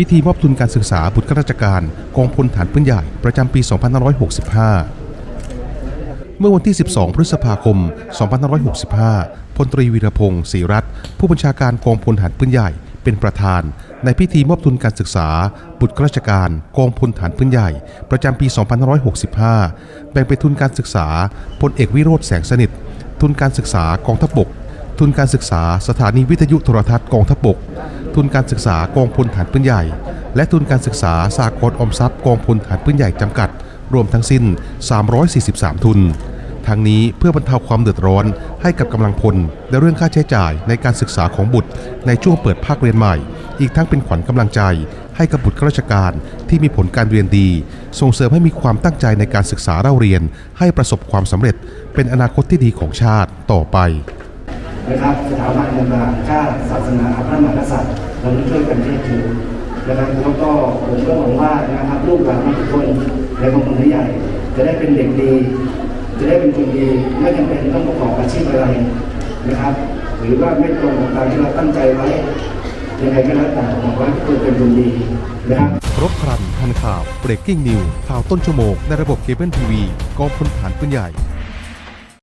พิธีมอบทุนการศึกษาบุตรข้าราชการกองพลฐานปืนใหญ่ประจำปี 2565 เมื่อวันที่ 12 พฤษภาคม 2565 พลตรีวีรพงศ์ศรีรัตน์ผู้บัญชาการกองพลฐานปืนใหญ่เป็นประธาน ในพิธีมอบทุนการศึกษา บุตรข้าราชการ กองพลฐานปืนใหญ่ ประจำปี 2565 แบ่งเป็นทุนการศึกษาพลเอกวิโรธแสงสนิท ทุนการศึกษากองทัพบก ทุนการศึกษาสถานีวิทยุโทรทัศน์กองทัพบก ทุนการศึกษากองพลฐานปืนใหญ่ และทุนการศึกษาสากลอมทรัพย์กองพลฐานปืนใหญ่จำกัด รวมทั้งสิ้น 343 ทุนทั้งนี้เพื่อบรรเทาความเดือดร้อนให้กับกำลังพลและเรื่องค่าใช้จ่ายในการศึกษาของบุตร ในช่วงเปิดภาคเรียนใหม่ อีกทั้งเป็นขวัญกำลังใจ ให้กับบุตรข้าราชการที่มีผลการเรียนดี ส่งเสริมให้มีความตั้งใจในการศึกษาเล่าเรียน ให้ประสบความสำเร็จ เป็นอนาคตที่ดีของชาติต่อไป นะครับสถาบันการางชาติศาสนาพระมหากษัตริย์เราต้องช่วยกันเชิดชูนะครับแล้วก็ผมก็หวังว่านะครับลูกหลานทุกคนในกองทุนใหญ่ จะได้เป็นเด็กดี จะได้เป็นคนดีไม่จำเป็นต้องประกอบอาชีพอะไรนะครับ หรือว่าไม่ตรงกับตามที่เราตั้งใจไว้ยังไงก็แล้วแต่หวังว่าทุกคนเป็นคนดีนะครับครบครันทันข่าว breaking news ข่าวต้นชั่วโมงในระบบเคเบิลทีวีกองพลฐานปืนใหญ่